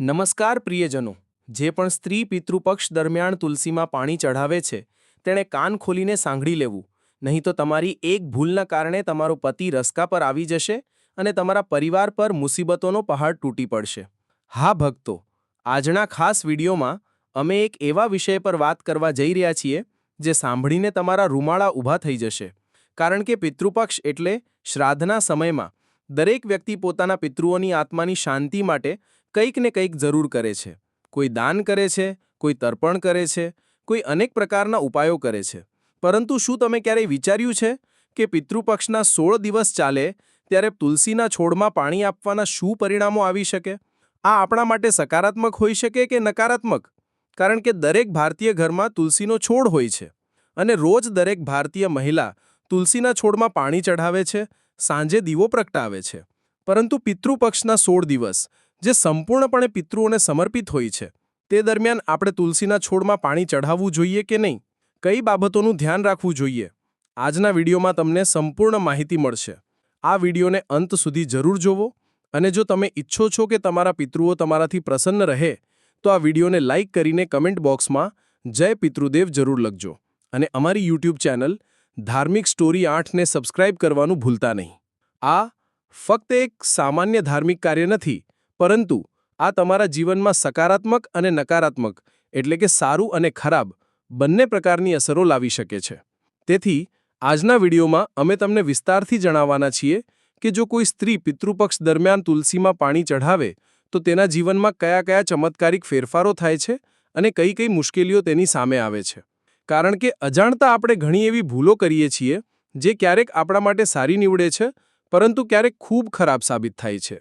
નમસ્કાર પ્રિયજનો, જે પણ સ્ત્રી પિતૃપક્ષ દરમિયાન તુલસીમાં પાણી ચઢાવે છે, તેણે કાન ખોલીને સાંભળી લેવું. નહીં તો તમારી એક ભૂલના કારણે તમારો પતિ રસ્કા પર આવી જશે અને તમારા પરિવાર પર મુસીબતોનો પહાડ તૂટી પડશે. હા ભક્તો, આજના ખાસ વિડીયોમાં અમે એક એવા વિષય પર વાત કરવા જઈ રહ્યા છીએ, જે સાંભળીને તમારા રૂમાળા ઊભા થઈ જશે. કારણ કે પિતૃપક્ષ એટલે શ્રાદ્ધના સમયમાં દરેક વ્યક્તિ પોતાના પિતૃઓની આત્માની શાંતિ માટે કંઈક ને કંઈક જરૂર કરે છે. કોઈ દાન કરે છે, કોઈ તર્પણ કરે છે, કોઈ અનેક પ્રકારના ઉપાયો કરે છે. પરંતુ શું તમે ક્યારેય વિચાર્યું છે કે પિતૃપક્ષના સોળ દિવસ ચાલે ત્યારે તુલસીના છોડમાં પાણી આપવાના શું પરિણામો આવી શકે? આ આપણા માટે સકારાત્મક હોઈ શકે કે નકારાત્મક? કારણ કે દરેક ભારતીય ઘરમાં તુલસીનો છોડ હોય છે. અને રોજ દરેક ભારતીય મહિલા તુલસીના છોડમાં પાણી ચઢાવે છે, સાંજે દીવો પ્રગટાવે છે. પરંતુ પિતૃપક્ષના સોળ દિવસ જે સંપૂર્ણપણે પિતૃઓને સમર્પિત હોય છે, તે દરમિયાન આપણે તુલસીના છોડમાં પાણી ચઢાવવું જોઈએ કે નહીં? કઈ બાબતોનું ધ્યાન રાખવું જોઈએ? આજના વિડીયોમાં તમને સંપૂર્ણ માહિતી મળશે. આ વિડીયોને અંત સુધી જરૂર જોવો અને જો તમે ઈચ્છો છો કે તમારા પિતૃઓ તમારાથી પ્રસન્ન રહે, તો આ વિડીયોને લાઇક કરીને કમેન્ટ બોક્સમાં જય પિતૃદેવ જરૂર લખજો અને અમારી યુટ્યુબ ચેનલ ધાર્મિક સ્ટોરી આઠને સબસ્ક્રાઇબ કરવાનું ભૂલતા નહીં. આ ફક્ત એક સામાન્ય ધાર્મિક કાર્ય નથી પરંતુ આ તમારા જીવનમાં સકારાત્મક અને નકારાત્મક, એટલે કે સારું અને ખરાબ, બંને પ્રકારની અસરો લાવી શકે છે. તેથી, આજના વિડીયોમાં અમે તમને વિસ્તારથી જણાવવાના છીએ કે જો કોઈ સ્ત્રી પિતૃપક્ષ દરમિયાન તુલસીમાં પાણી ચઢાવે, તો તેના જીવનમાં કયા કયા ચમત્કારિક ફેરફારો થાય છે અને કઈ કઈ મુશ્કેલીઓ તેની સામે આવે છે. કારણ કે અજાણતા આપણે ઘણી એવી ભૂલો કરીએ છીએ, જે ક્યારેક આપણા માટે સારી નીવડે છે, પરંતુ ક્યારેક ખૂબ ખરાબ સાબિત થાય છે.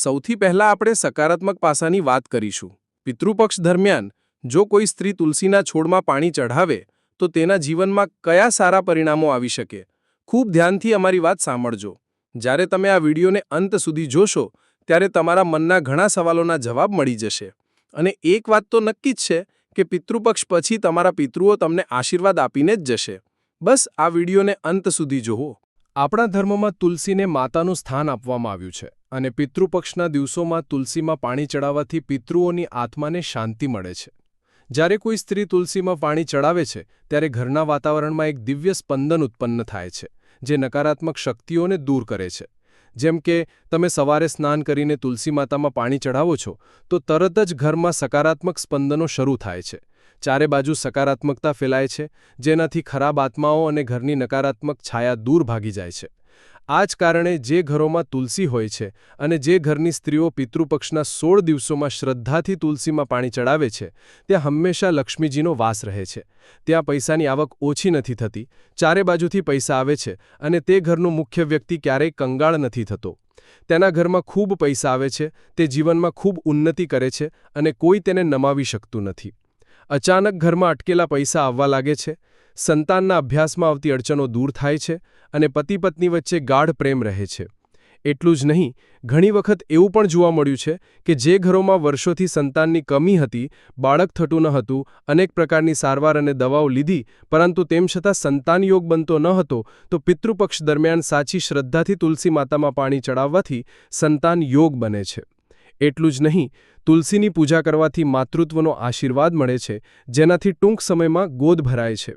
સૌથી પહેલા આપણે સકારાત્મક પાસાની વાત કરીશું. પિતૃપક્ષ દરમિયાન, જો કોઈ સ્ત્રી તુલસીના છોડમાં પાણી ચઢાવે, તો તેના જીવનમાં કયા સારા પરિણામો આવી શકે? ખૂબ ધ્યાનથી અમારી વાત સાંભળજો. જ્યારે તમે આ વિડીયોને અંત સુધી જોશો, ત્યારે તમારા મનના ઘણા સવાલોના જવાબ મળી જશે. અને એક વાત તો નક્કી જ છે કે પિતૃપક્ષ પછી તમારા પિતૃઓ તમને આશીર્વાદ આપીને જ જશે. બસ આ વિડીયોને અંત સુધી જોવો. આપણા ધર્મમાં તુલસીને માતાનું સ્થાન આપવામાં આવ્યું છે અને પિતૃપક્ષના દિવસોમાં તુલસીમાં પાણી ચડાવવાથી પિતૃઓની આત્માને શાંતિ મળે છે. જ્યારે કોઈ સ્ત્રી તુલસીમાં પાણી ચડાવે છે, ત્યારે ઘરના વાતાવરણમાં એક દિવ્ય સ્પંદન ઉત્પન્ન થાય છે, જે નકારાત્મક શક્તિઓને દૂર કરે છે. જેમ કે, તમે સવારે સ્નાન કરીને તુલસી માતામાં પાણી ચઢાવો છો, તો તરત જ ઘરમાં સકારાત્મક સ્પંદનો શરૂ થાય છે. ચારે બાજુ સકારાત્મકતા ફેલાય છે, જેનાથી ખરાબ આત્માઓ અને ઘરની નકારાત્મક છાયા દૂર ભાગી જાય છે. આ જ કારણે જે ઘરોમાં તુલસી હોય છે અને જે ઘરની સ્ત્રીઓ પિતૃપક્ષના સોળ દિવસોમાં શ્રદ્ધાથી તુલસીમાં પાણી ચડાવે છે, ત્યાં હંમેશા લક્ષ્મીજીનો વાસ રહે છે. ત્યાં પૈસાની આવક ઓછી નથી થતી, ચારે બાજુથી પૈસા આવે છે અને તે ઘરનું મુખ્ય વ્યક્તિ ક્યારેય કંગાળ નથી થતો. તેના ઘરમાં ખૂબ પૈસા આવે છે, તે જીવનમાં ખૂબ ઉન્નતિ કરે છે અને કોઈ તેને નમાવી શકતું નથી. અચાનક ઘરમાં અટકેલા પૈસા આવવા લાગે છે, સંતાનના અભ્યાસમાં આવતી અડચણો દૂર થાય છે અને પતિ પત્ની વચ્ચે ગાઢ પ્રેમ રહે છે. એટલું જ નહીં, ઘણી વખત એવું પણ જોવા મળ્યું છે કે જે ઘરોમાં વર્ષોથી સંતાનની કમી હતી, બાળક થતું ન હતું, અનેક પ્રકારની સારવાર અને દવાઓ લીધી, પરંતુ તેમ છતાં સંતાન યોગ બનતો ન હતો, તો પિતૃપક્ષ દરમિયાન સાચી શ્રદ્ધાથી તુલસી માતામાં પાણી ચડાવવાથી સંતાન યોગ બને છે. એટલું જ નહીં, તુલસીની પૂજા કરવાથી માતૃત્વનો આશીર્વાદ મળે છે, જેનાથી ટૂંક સમયમાં ગોદ ભરાય છે.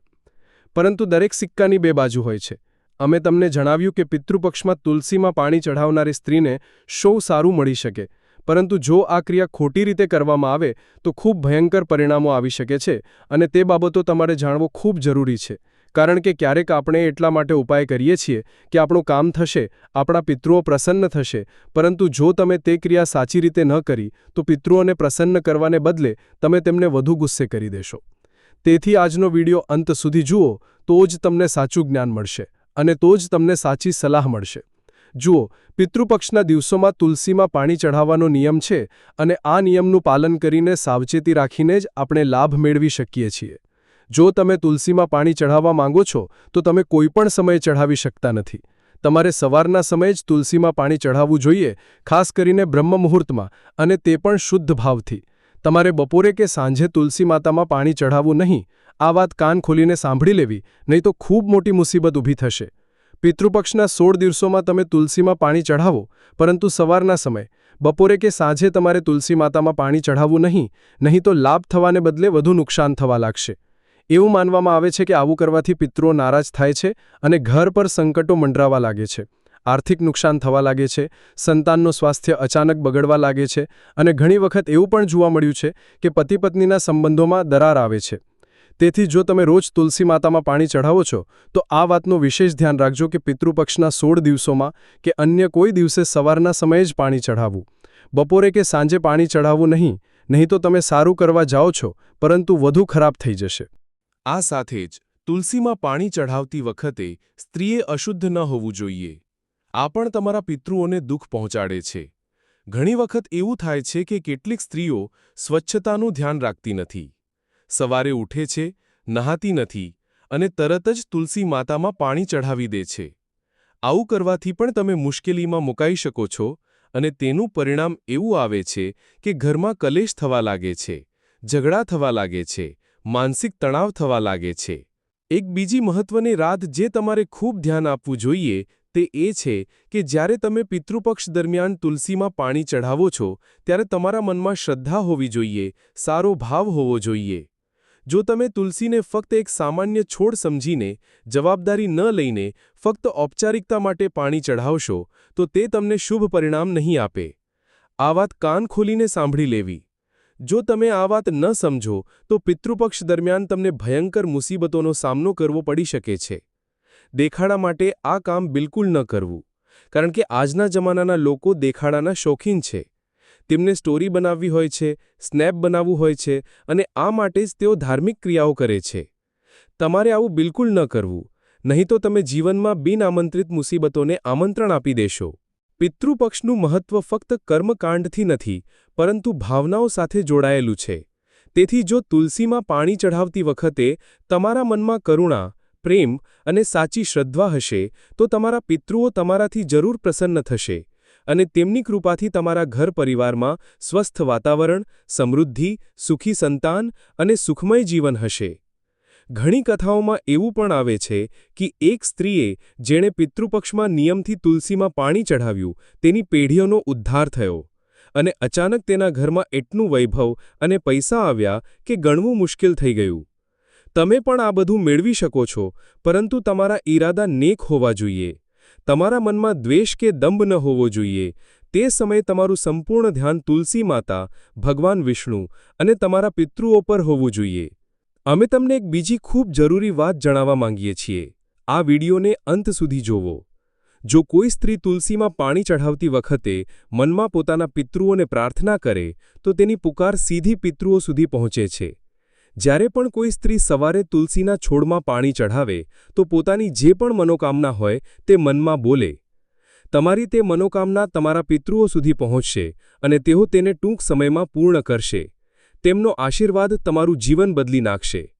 પરંતુ દરેક સિક્કાની બે બાજુ હોય છે. અમે તમને જણાવ્યું કે પિતૃપક્ષમાં તુલસીમાં પાણી ચઢાવનારી સ્ત્રીને શો સારું મળી શકે, પરંતુ જો આ ક્રિયા ખોટી રીતે કરવામાં આવે, તો ખૂબ ભયંકર પરિણામો આવી શકે છે અને તે બાબતો તમારે જાણવો ખૂબ જરૂરી છે. કારણ કે ક્યારેક આપણે એટલા માટે ઉપાય કરીએ છીએ કે આપણું કામ થશે, આપણા પિતૃઓ પ્રસન્ન થશે. પરંતુ જો તમે તે ક્રિયા સાચી રીતે ન કરી, તો પિતૃઓને પ્રસન્ન કરવાને બદલે તમે તેમને વધુ ગુસ્સે કરી દેશો. તેથી આજનો વિડિયો અંત સુધી જુઓ, તો જ તમને સાચું જ્ઞાન મળશે અને તો જ તમને સાચી સલાહ મળશે. જુઓ, પિતૃપક્ષના દિવસોમાં તુલસીમાં પાણી ચઢાવવાનો નિયમ છે અને આ નિયમનું પાલન કરીને સાવચેતી રાખીને જ આપણે લાભ મેળવી શકીએ છીએ. જો તમે તુલસીમાં પાણી ચઢાવવા માંગો છો, તો તમે કોઈપણ સમયે ચઢાવી શકતા નથી. તમારે સવારના સમયે જ તુલસીમાં પાણી ચઢાવવું જોઈએ, ખાસ કરીને બ્રહ્મ મુહૂર્તમાં, અને તે પણ શુદ્ધ ભાવથી. તમારે બપોરે કે સાંજે તુલસી માતામાં પાણી ચઢાવવું નહીં. આ વાત કાન ખોલીને સાંભળી લેવી, નહીં તો ખૂબ મોટી મુસીબત ઊભી થશે. પિતૃપક્ષના સોળ દિવસોમાં તમે તુલસીમાં પાણી ચઢાવો, પરંતુ સવારના સમય. બપોરે કે સાંજે તમારે તુલસી માતામાં પાણી ચઢાવવું નહીં નહીં તો લાભ થવાને બદલે વધુ નુકસાન થવા લાગશે. એવું માનવામાં આવે છે કે આવું કરવાથી પિતૃઓ નારાજ થાય છે અને ઘર પર સંકટો મંડરાવા લાગે છે. આર્થિક નુકસાન થવા લાગે છે, સંતાનનું સ્વાસ્થ્ય અચાનક બગડવા લાગે છે અને ઘણી વખત એવું પણ જોવા મળ્યું છે કે પતિ પત્નીના સંબંધોમાં દરાર આવે છે. તેથી જો તમે રોજ તુલસી માતામાં પાણી ચઢાવો છો, તો આ વાતનું વિશેષ ધ્યાન રાખજો કે પિતૃપક્ષના સોળ દિવસોમાં કે અન્ય કોઈ દિવસે સવારના સમયે જ પાણી ચઢાવવું. બપોરે કે સાંજે પાણી ચઢાવવું નહીં નહીં તો તમે સારું કરવા જાઓ છો, પરંતુ વધુ ખરાબ થઈ જશે. આ સાથે જ તુલસીમાં પાણી ચઢાવતી વખતે સ્ત્રીએ અશુદ્ધ ન હોવું જોઈએ. આ પણ તમારા પિતૃઓને દુઃખ પહોંચાડે છે. ઘણી વખત એવું થાય છે કે કેટલીક સ્ત્રીઓ સ્વચ્છતાનું ધ્યાન રાખતી નથી. સવારે ઉઠે છે, નહાતી નથી અને તરત જ તુલસી માતામાં પાણી ચઢાવી દે છે. આવું કરવાથી પણ તમે મુશ્કેલીમાં મુકાઈ શકો છો અને તેનું પરિણામ એવું આવે છે કે ઘરમાં કલેશ થવા લાગે છે, ઝઘડા થવા લાગે છે માનસિક તણાવ થવા લાગે છે. એક બીજી મહત્વની રાત જે તમારે ખૂબ ધ્યાન આપવું જોઈએ તે એ છે કે જ્યારે તમે પિતૃપક્ષ દરમિયાન તુલસીમાં પાણી ચઢાવો છો, ત્યારે તમારા મનમાં શ્રદ્ધા હોવી જોઈએ, સારો ભાવ હોવો જોઈએ. જો તમે તુલસીને ફક્ત એક સામાન્ય છોડ સમજીને, જવાબદારી ન લઈને ફક્ત ઔપચારિકતા માટે પાણી ચઢાવશો, તો તે તમને શુભ પરિણામ નહીં આપે. આ વાત કાન ખોલીને સાંભળી લેવી. જો તમે આ વાત ન સમજો, તો પિતૃપક્ષ દરમિયાન તમને ભયંકર મુસીબતોનો સામનો કરવો પડી શકે છે. દેખાડા માટે આ કામ બિલકુલ ન કરવું, કારણ કે આજના જમાનાના લોકો દેખાડાના શોખીન છે. તેમને સ્ટોરી બનાવવી હોય છે, સ્નેપ બનાવવું હોય છે, અને આ માટે જ તેઓ ધાર્મિક ક્રિયાઓ કરે છે. તમારે આવું બિલકુલ ન કરવું, નહીં તો તમે જીવનમાં બિનઆમંત્રિત મુસીબતોને આમંત્રણ આપી દેશો. પિતૃપક્ષનું મહત્વ ફક્ત કર્મકાંડથી નથી, પરંતુ ભાવનાઓ સાથે જોડાયેલું છે. તેથી જો તુલસીમાં પાણી ચઢાવતી વખતે તમારા મનમાં કરુણા, પ્રેમ અને સાચી શ્રદ્ધા હશે, તો તમારા પિતૃઓ તમારાથી જરૂર પ્રસન્ન થશે અને તેમની કૃપાથી તમારા ઘર પરિવારમાં સ્વસ્થ વાતાવરણ, સમૃદ્ધિ, સુખી સંતાન અને સુખમય જીવન હશે. ઘણી કથાઓમાં એવું પણ આવે છે કે એક સ્ત્રીએ જેણે પિતૃપક્ષમાં નિયમથી તુલસીમાં પાણી ચઢાવ્યું, તેની પેઢીઓનો ઉદ્ધાર થયો. અને અચાનક તેના ઘરમાં એટલું વૈભવ અને પૈસા આવ્યા કે ગણવું મુશ્કેલ થઈ ગયું. તમે પણ આ બધું મેળવી શકો છો, પરંતુ તમારા ઈરાદા નેક હોવા જોઈએ. તમારા મનમાં દ્વેષ કે દંભ ન હોવો જોઈએ. તે સમયે તમારું સંપૂર્ણ ધ્યાન તુલસી માતા, ભગવાન વિષ્ણુ અને તમારા પિતૃઓ પર હોવું જોઈએ. અમે તમને એક બીજી ખૂબ જરૂરી વાત જણાવવા માંગીએ છીએ. આ વિડીયોને અંત સુધી જોવો. જો કોઈ સ્ત્રી તુલસીમાં પાણી ચઢાવતી વખતે મનમાં પોતાના પિતૃઓને પ્રાર્થના કરે, તો તેની પુકાર સીધી પિતૃઓ સુધી પહોંચે છે. જ્યારે પણ કોઈ સ્ત્રી સવારે તુલસીના છોડમાં પાણી ચઢાવે, તો પોતાની જે પણ મનોકામના હોય, તે મનમાં બોલે. તમારી તે મનોકામના તમારા પિતૃઓ સુધી પહોંચશે અને તેઓ તેને ટૂંક સમયમાં પૂર્ણ કરશે. તેમનો આશીર્વાદ તમારું જીવન બદલી નાખશે.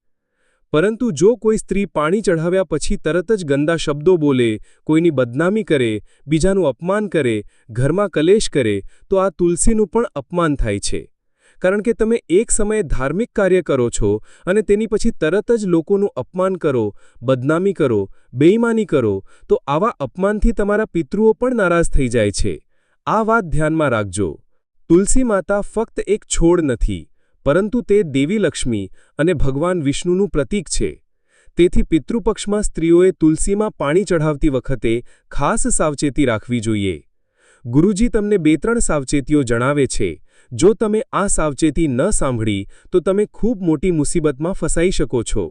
પરંતુ જો કોઈ સ્ત્રી પાણી ચઢાવ્યા પછી તરત જ ગંદા શબ્દો બોલે, કોઈની બદનામી કરે, બીજાનું અપમાન કરે, ઘરમાં કલેશ કરે, તો આ તુલસીનું પણ અપમાન થાય છે. કારણ કે તમે એક સમયે ધાર્મિક કાર્ય કરો છો અને તેની પછી તરત જ લોકોનું અપમાન કરો, બદનામી કરો, બેઈમાની કરો, તો આવા અપમાનથી તમારા પિતૃઓ પણ નારાજ થઈ જાય છે. આ વાત ધ્યાનમાં રાખજો. તુલસી માતા ફક્ત એક છોડ નથી પરંતુ તે દેવી લક્ષ્મી અને ભગવાન વિષ્ણુનું પ્રતીક છે. તેથી પિતૃપક્ષમાં સ્ત્રીઓએ તુલસીમાં પાણી ચઢાવતી વખતે ખાસ સાવચેતી રાખવી જોઈએ. ગુરુજી તમને બે ત્રણ સાવચેતીઓ જણાવે છે. જો તમે આ સાવચેતી ન સાંભળી, તો તમે ખૂબ મોટી મુસીબતમાં ફસાઈ શકો છો.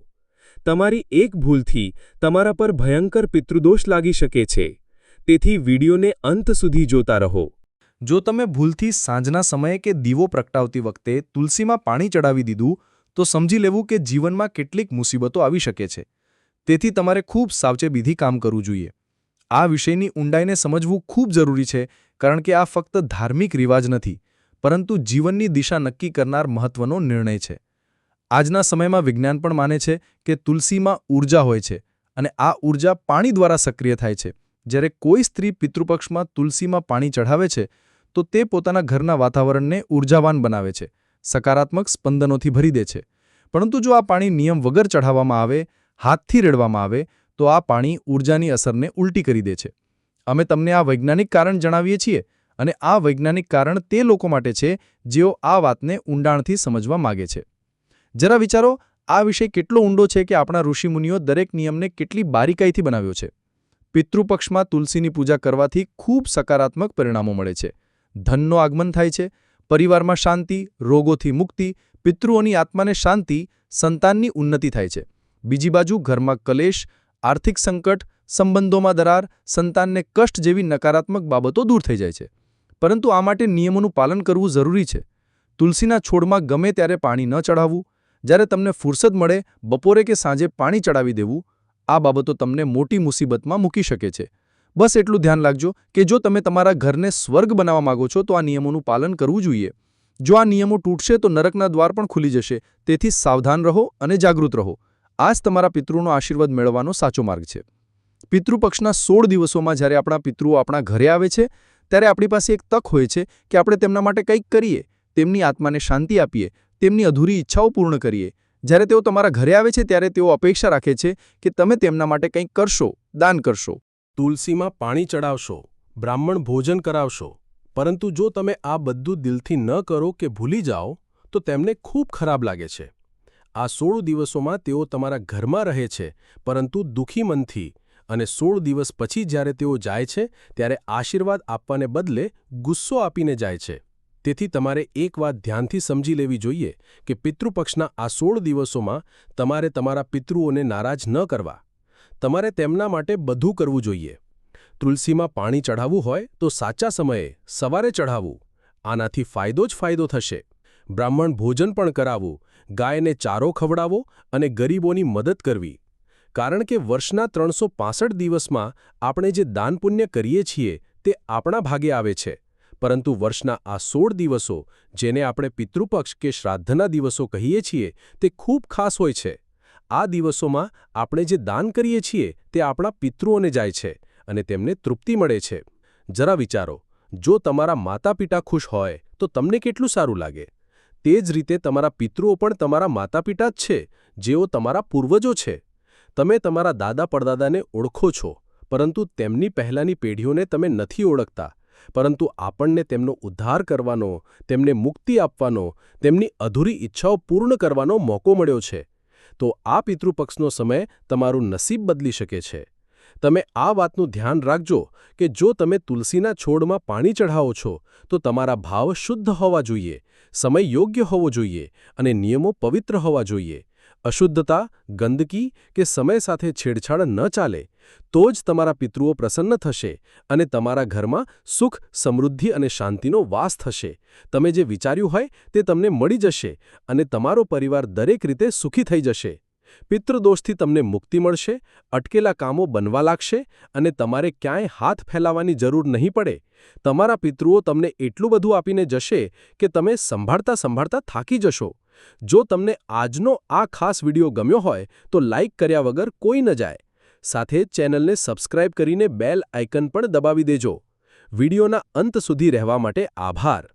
તમારી એક ભૂલથી તમારા પર ભયંકર પિતૃદોષ લાગી શકે છે. તેથી વિડીયોને અંત સુધી જોતા રહો. જો તમે ભૂલથી સાંજના સમયે કે દીવો પ્રગટાવતી વખતે તુલસીમાં પાણી ચડાવી દીધું, તો સમજી લેવું કે જીવનમાં કેટલીક મુસીબતો આવી શકે છે. તેથી તમારે ખૂબ સાવચેબીથી કામ કરવું જોઈએ. આ વિષયની ઊંડાઈને સમજવું ખૂબ જરૂરી છે, કારણ કે આ ફક્ત ધાર્મિક રિવાજ નથી, પરંતુ જીવનની દિશા નક્કી કરનાર મહત્વનો નિર્ણય છે. આજના સમયમાં વિજ્ઞાન પણ માને છે કે તુલસીમાં ઊર્જા હોય છે, અને આ ઊર્જા પાણી દ્વારા સક્રિય થાય છે. જ્યારે કોઈ સ્ત્રી પિતૃપક્ષમાં તુલસીમાં પાણી ચઢાવે છે તો તે પોતાના ઘરના વાતાવરણને ઊર્જાવાન બનાવે છે, સકારાત્મક સ્પંદનોથી ભરી દે છે. પરંતુ જો આ પાણી નિયમ વગર ચઢાવવામાં આવે, હાથથી રેડવામાં આવે, તો આ પાણી ઊર્જાની અસરને ઉલટી કરી દે છે. અમે તમને આ વૈજ્ઞાનિક કારણ જણાવીએ છીએ અને આ વૈજ્ઞાનિક કારણ તે લોકો માટે છે જેઓ આ વાતને ઊંડાણથી સમજવા માગે છે. જરા વિચારો, આ વિષય કેટલો ઊંડો છે કે આપણા ઋષિમુનિઓ દરેક નિયમને કેટલી બારીકાઈથી બનાવ્યો છે? પિતૃપક્ષમાં તુલસીની પૂજા કરવાથી ખૂબ સકારાત્મક પરિણામો મળે છે. ધનનો આગમન થાય છે, પરિવારમાં શાંતિ, રોગોથી મુક્તિ, પિતૃઓની આત્માને શાંતિ, સંતાનની ઉન્નતિ થાય છે. બીજી બાજુ ઘરમાં કલેશ, આર્થિક સંકટ, સંબંધોમાં દરાર, સંતાનને કષ્ટ જેવી નકારાત્મક બાબતો દૂર થઈ જાય છે. પરંતુ આ માટે નિયમોનું પાલન કરવું જરૂરી છે. તુલસીના છોડમાં ગમે ત્યારે પાણી ન ચઢાવવું, જ્યારે તમને ફુરસદ મળે, બપોરે કે સાંજે પાણી ચડાવી દેવું, આ બાબતો તમને મોટી મુસીબતમાં મૂકી શકે છે. બસ એટલું ધ્યાન રાખજો કે જો તમે તમારા ઘરને સ્વર્ગ બનાવવા માંગો છો, તો આ નિયમોનું પાલન કરવું જોઈએ. જો આ નિયમો તૂટશે, તો નરકના દ્વાર પણ ખુલી જશે. તેથી સાવધાન રહો અને જાગૃત રહો. આ જ તમારા પિતૃનો આશીર્વાદ મેળવવાનો સાચો માર્ગ છે. પિતૃપક્ષના સોળ દિવસોમાં જ્યારે આપણા પિતૃઓ આપણા ઘરે આવે છે, ત્યારે આપણી પાસે એક તક હોય છે કે આપણે તેમના માટે કંઈક કરીએ, તેમની આત્માને શાંતિ આપીએ, તેમની અધૂરી ઈચ્છાઓ પૂર્ણ કરીએ. જ્યારે તેઓ તમારા ઘરે આવે છે, ત્યારે તેઓ અપેક્ષા રાખે છે કે તમે તેમના માટે કંઈક કરશો, દાન કરશો. તુલસીમાં પાણી ચડાવશો, બ્રાહ્મણ ભોજન કરાવશો, પરંતુ જો તમે આ બધું દિલથી ન કરો કે ભૂલી જાઓ, તો તેમને ખૂબ ખરાબ લાગે છે. આ સોળ દિવસોમાં તેઓ તમારા ઘરમાં રહે છે, પરંતુ દુઃખી મનથી, અને સોળ દિવસ પછી જ્યારે તેઓ જાય છે, ત્યારે આશીર્વાદ આપવાને બદલે ગુસ્સો આપીને જાય છે. તેથી તમારે એક વાત ધ્યાનથી સમજી લેવી જોઈએ કે પિતૃપક્ષના આ સોળ દિવસોમાં તમારે તમારા પિતૃઓને નારાજ ન કરવા. તમારે તેમના માટે બધું કરવું જોઈએ. તુલસીમાં પાણી ચઢાવવું હોય તો સાચા સમયે સવારે ચઢાવવું. આનાથી ફાયદો જ ફાયદો થશે. બ્રાહ્મણ ભોજન પણ કરાવવું, ગાયને ચારો ખવડાવો અને ગરીબોની મદદ કરવી. કારણ કે વર્ષના ત્રણસો દિવસમાં આપણે જે દાન પુણ્ય કરીએ છીએ તે આપણા ભાગે આવે છે. પરંતુ વર્ષના આ સોળ દિવસો, જેને આપણે પિતૃપક્ષ કે શ્રાદ્ધના દિવસો કહીએ છીએ, તે ખૂબ ખાસ હોય છે. આ દિવસોમાં આપણે જે દાન કરીએ છીએ તે આપણા પિતૃઓને જાય છે અને તેમને તૃપ્તિ મળે છે. જરા વિચારો, જો તમારા માતા પિતા ખુશ હોય, તો તમને કેટલું સારું લાગે? તે જ રીતે તમારા પિતૃઓ પણ તમારા માતા પિતા જ છે, જેઓ તમારા પૂર્વજો છે. તમે તમારા દાદા પડદાદાને ઓળખો છો, પરંતુ તેમની પહેલાંની પેઢીઓને તમે નથી ઓળખતા. પરંતુ આપણને તેમનો ઉદ્ધાર કરવાનો, તેમને મુક્તિ આપવાનો, તેમની અધૂરી ઈચ્છાઓ પૂર્ણ કરવાનો મોકો મળ્યો છે. તો આ પિતૃપક્ષનો સમય તમારું નસીબ બદલી શકે છે. તમે આ વાતનું ધ્યાન રાખજો કે જો તમે તુલસીના છોડમાં પાણી ચઢાવો છો, તો તમારા ભાવ શુદ્ધ હોવા જોઈએ, સમય યોગ્ય હોવો જોઈએ અને નિયમો પવિત્ર હોવા જોઈએ. અશુદ્ધતા, ગંદકી કે સમય સાથે છેડછાડ ન ચાલે, તો જ તમારા પિતૃઓ પ્રસન્ન થશે અને તમારા ઘરમાં સુખ, સમૃદ્ધિ અને શાંતિનો વાસ થશે. તમે જે વિચાર્યું હોય તે તમને મળી જશે અને તમારો પરિવાર દરેક રીતે સુખી થઈ જશે. પિતૃદોષથી તમને મુક્તિ મળશે, અટકેલા કામો બનવા લાગશે અને તમારે ક્યાંય હાથ ફેલાવવાની જરૂર નહીં પડે. તમારા પિતૃઓ તમને એટલું બધું આપીને જશે કે તમે સંભાળતા સંભાળતા થાકી જશો. જો તમને આજનો આ ખાસ વિડિયો ગમ્યો હોય, તો લાઇક કર્યા વગર કોઈ ન જાય. સાથે ચેનલને સબસ્ક્રાઇબ કરીને બેલ આઇકન પણ દબાવી દેજો. વિડિયોના અંત સુધી રહેવા માટે આભાર.